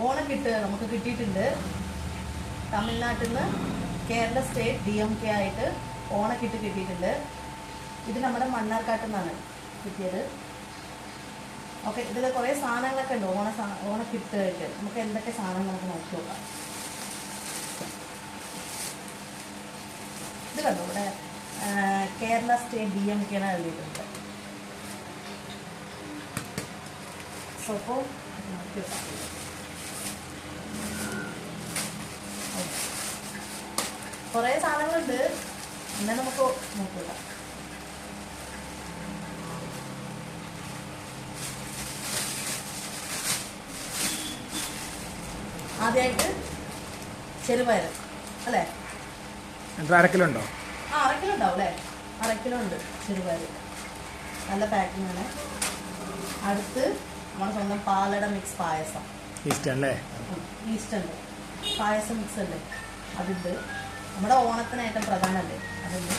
ഓണക്കിട്ട് നമുക്ക് കിട്ടിയിട്ടുണ്ട്. തമിഴ്നാട്ടിൽ നിന്ന് Kerala state D M K ആയിട്ട് ഓണക്കിട്ട് കിട്ടിയിട്ടുണ്ട്. ഇത് നമ്മുടെ മണ്ണാർക്കാട്ടിൽ നിന്നാണ് കിട്ടിയത്. ഓക്കെ ഇതിൽ കുറേ സാധനങ്ങളൊക്കെ ഉണ്ട്. ഓണ സാ- ഓണക്കിട്ട് ആയിട്ട് നമുക്ക് എന്തൊക്കെ സാധനങ്ങൾ നമുക്ക് നോക്കി നോക്കാം. ഇത് കണ്ടോ? ഇവിടെ Kerala state D M K എഴുതിയിട്ടുണ്ട്. സോ അപ്പോൾ നോക്കി കുറേ സാധനങ്ങളുണ്ട്. എന്നാൽ നമുക്ക് നോക്കുക ആദ്യമായിട്ട് ചെറുപയർ അല്ലേ? അരക്കിലുണ്ടോ ആ അര കിലോ ഉണ്ടാവും അല്ലേ? അര കിലോ ഉണ്ട് ചെറുപയർ. നല്ല പാക്കിംഗ് ആണ്. അടുത്ത് നമ്മുടെ സ്വന്തം പാലട മിക്സ് പായസം. ഈസ്റ്റ് അല്ലേ ഈസ്റ്റ് ഉണ്ട് പായസം മിക്സ് ഉണ്ട് അതുണ്ട്. നമ്മുടെ ഓണത്തിന് ഏറ്റവും പ്രധാനമല്ലേ? അതുണ്ട്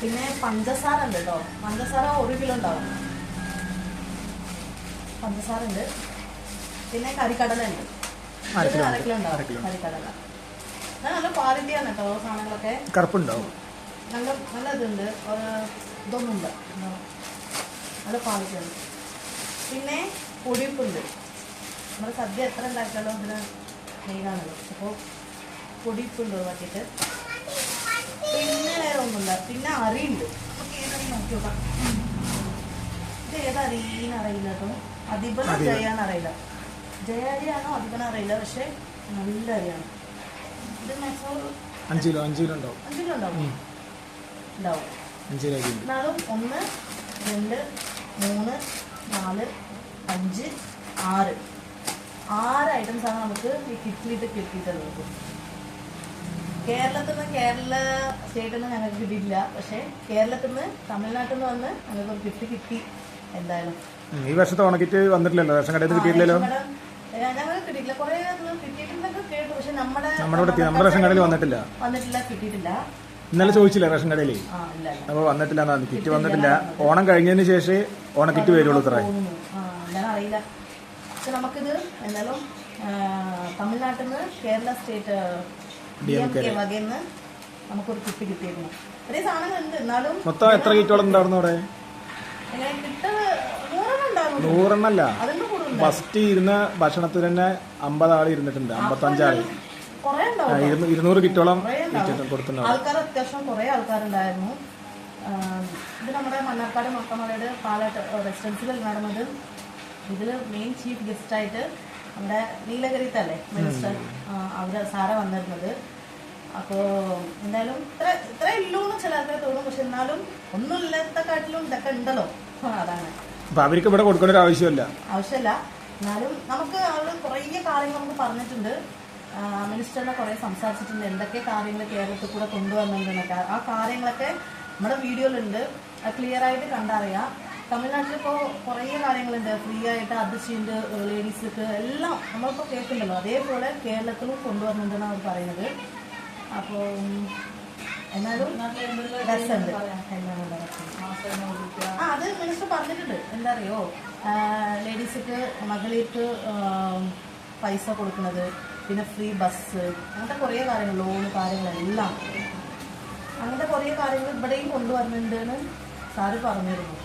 പിന്നെ പഞ്ചസാര ഉണ്ട് കേട്ടോ. പഞ്ചസാര ഒരു കിലോ ഉണ്ടാവും. പഞ്ചസാര ഉണ്ട്. പിന്നെ കരിക്കടല ഉണ്ട്. അര ഇത് കിലോ അര ഉണ്ട്. അര ഉണ്ടാവും. കരിക്കടല. നല്ല ക്വാളിറ്റിയാണ് കേട്ടോ സാധനങ്ങളൊക്കെ. കറുപ്പുണ്ടാവും. നല്ല നല്ല ഇതുണ്ട്. ഇതൊന്നുമില്ല. നല്ല ക്വാളിറ്റി ഉണ്ട് പിന്നെ പൊടിയുപ്പുണ്ട്. നമ്മൾ സദ്യ എത്ര ഉണ്ടാക്കിയാലും അതിന് മെയിനാണല്ലോ അപ്പോൾ പൊടിയുപ്പുണ്ട് ബാക്കിയിട്ട് പിന്നെ വേറെ ഒന്നുമില്ല. പിന്നെ അറിയുണ്ട് നമുക്ക് ഏതറി നോക്കി നോക്കാം. ഇത് ഏതറിയെന്ന് അറിയില്ല കേട്ടോ. അറിയില്ല. ജയാന്ന് അറിയില്ല. ജയ അരിയാണോ അതിപന അറിയില്ല. പക്ഷെ നല്ല അരിയാണ്. ഇത് മാക്സിമം അഞ്ച് കിലോ അഞ്ച് കിലോ ഉണ്ടാവും. അഞ്ച് കിലോ ഉണ്ടാവും. ഉണ്ടാവും. അഞ്ച് കിലോ എന്നാലും ഒന്ന് രണ്ട് മൂന്ന് നാല് അഞ്ച് ആറ്. ആറ് ഐറ്റംസ് ആണ് നമുക്ക് ഈ കിറ്റിലിട്ട് കിട്ടിയിട്ടുള്ളത്. കേരളത്തിൽ നിന്ന് കേരള സ്റ്റേറ്റിൽ നിന്ന് ഞങ്ങൾക്ക് കിട്ടിയിട്ടില്ല പക്ഷേ കേരളത്തിൽ നിന്ന് തമിഴ്നാട്ടിൽ നിന്ന് വന്ന് ഞങ്ങൾക്ക് ഒരു ഗിഫ്റ്റ് കിട്ടി എന്തായാലും. ഈ വർഷത്തെ ഉണക്കിട്ട് വന്നിട്ടില്ലല്ലോ? റേഷൻ കടയിൽ നിന്ന് കിട്ടിയില്ലല്ലോ ഞങ്ങൾക്ക് കിട്ടിയിട്ടില്ല. കുറേ കിട്ടിയിട്ടുണ്ടെങ്കിൽ കേട്ടു. പക്ഷെ നമ്മുടെ നമ്മുടെ ഇവിടെ നമ്മുടെ റേഷൻ കടയിൽ വന്നിട്ടില്ല. വന്നിട്ടില്ല കിട്ടിയിട്ടില്ല. ഇന്നലെ ചോദിച്ചില്ല റേഷൻ കടയിൽ അപ്പൊ വന്നിട്ടില്ല എന്നാ കിറ്റ് വന്നിട്ടില്ല. ഓണം കഴിഞ്ഞതിന് ശേഷം ഓണക്കിറ്റ് വരുള്ളൂ ഇത്ര. അറിയില്ല. പക്ഷെ നമുക്കിത് എന്തായാലും തമിഴ്നാട്ടിൽ നിന്ന് കേരള സ്റ്റേറ്റ് നമുക്കൊരു കിറ്റ് കിട്ടിയിരുന്നു. സാധനങ്ങളുണ്ട് എന്നാലും മൊത്തം എത്ര കിറ്റോളം ഉണ്ടായിരുന്നു അവിടെ? നൂറെണ്ണല്ല. ഫസ്റ്റ് ഇരുന്ന ഭക്ഷണത്തിൽ തന്നെ അമ്പത് ആൾ ഇരുന്നിട്ടുണ്ട് അമ്പത്തഞ്ചാൾ. ആൾ ഇരുന്നൂറ് കിറ്റോളം കൊടുത്തിട്ടുണ്ടാവും ആൾക്കാർ അത്യാവശ്യം കുറേ ആൾക്കാരുണ്ടായിരുന്നു. ഇത് നമ്മുടെ മണ്ണാർക്കാട് മൊത്തമലയുടെ പാലാട്ട് റെസിഡൻസിൽ നടന്നത്. ഇതിൽ മെയിൻ ചീഫ് ഗസ്റ്റായിട്ട് നമ്മുടെ നീലഗിരിത്തല്ലേ മിനിസ്റ്റർ? അവർ സാറ വന്നിരുന്നത്. അപ്പോൾ എന്തായാലും ഇത്ര ഇത്ര ഇല്ലൂന്ന് ചില ആൾക്കാർ തോന്നും. പക്ഷെ എന്നാലും ഒന്നും ഇല്ലാത്ത കാട്ടിലും ഇതൊക്കെ ഉണ്ടല്ലോ. അതാണ്. അപ്പൊ അവർക്ക് ഇവിടെ കൊടുക്കേണ്ട ഒരു ആവശ്യമില്ല. ആവശ്യമില്ല. എന്നാലും നമുക്ക് അവൾ കുറേ കാര്യങ്ങൾ നമുക്ക് പറഞ്ഞിട്ടുണ്ട്. മിനിസ്റ്ററിനെ കുറേ സംസാരിച്ചിട്ടുണ്ട്. എന്തൊക്കെ കാര്യങ്ങൾ കേരളത്തിൽ കൂടെ കൊണ്ടുവന്നിട്ടുണ്ടെന്നൊക്കെ. ആ കാര്യങ്ങളൊക്കെ നമ്മുടെ വീഡിയോയിലുണ്ട്. ക്ലിയർ ആയിട്ട് കണ്ടറിയാം. തമിഴ്നാട്ടിൽ ഇപ്പോൾ കുറേ കാര്യങ്ങളുണ്ട്. ഫ്രീ ആയിട്ട് അത് ലേഡീസിക്ക് എല്ലാം നമ്മളിപ്പോൾ കേൾക്കുന്നുണ്ടല്ലോ. അതേപോലെ കേരളത്തിലും കൊണ്ടുവരുന്നുണ്ടെന്നാണ് അവർ പറയുന്നത്. അപ്പോൾ എന്നാലും ആ അത് മിനിസ്റ്റർ പറഞ്ഞിട്ടുണ്ട്. എന്താ അറിയോ ലേഡീസിക്ക് മകളിട്ട് പൈസ കൊടുക്കുന്നത് പിന്നെ ഫ്രീ ബസ് അങ്ങനത്തെ കുറേ കാര്യങ്ങൾ ലോൺ കാര്യങ്ങളെല്ലാം അങ്ങനത്തെ കുറേ കാര്യങ്ങൾ ഇവിടെയും കൊണ്ടുവരുന്നുണ്ടെന്ന് സാറ് പറഞ്ഞിരുന്നു.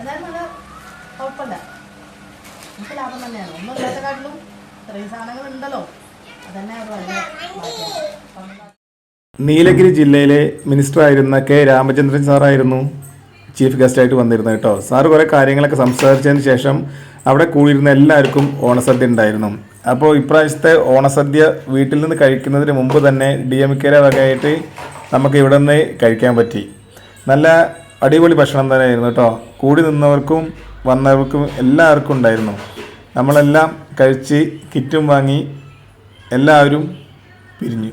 എന്തായാലും നല്ല കുഴപ്പമില്ല. നമുക്ക് ലാഭം തന്നെയാണ്. ഒന്നും ഇല്ലാത്ത കാട്ടിലും ഇത്രയും സാധനങ്ങൾ ഉണ്ടല്ലോ. അതന്നെ. നീലഗിരി ജില്ലയിലെ മിനിസ്റ്റർ ആയിരുന്ന കെ രാമചന്ദ്രൻ സാറായിരുന്നു ചീഫ് ഗസ്റ്റ് ആയിട്ട് വന്നിരുന്നത് കേട്ടോ. സാറ് കുറേ കാര്യങ്ങളൊക്കെ സംസാരിച്ചതിന് ശേഷം അവിടെ കൂടിയിരുന്ന എല്ലാവർക്കും ഓണസദ്യ ഉണ്ടായിരുന്നു. അപ്പോൾ ഇപ്രാവശ്യത്തെ ഓണസദ്യ വീട്ടിൽ നിന്ന് കഴിക്കുന്നതിന് മുമ്പ് തന്നെ ഡി എം കെയുടെ വകയായിട്ട് നമുക്ക് ഇവിടെ നിന്ന് കഴിക്കാൻ പറ്റി. നല്ല അടിപൊളി ഭക്ഷണം തന്നെയായിരുന്നു കേട്ടോ. കൂടി നിന്നവർക്കും വന്നവർക്കും എല്ലാവർക്കും ഉണ്ടായിരുന്നു. നമ്മളെല്ലാം കഴിച്ച് കിറ്റും വാങ്ങി എല്ലാവരും പിരിഞ്ഞു.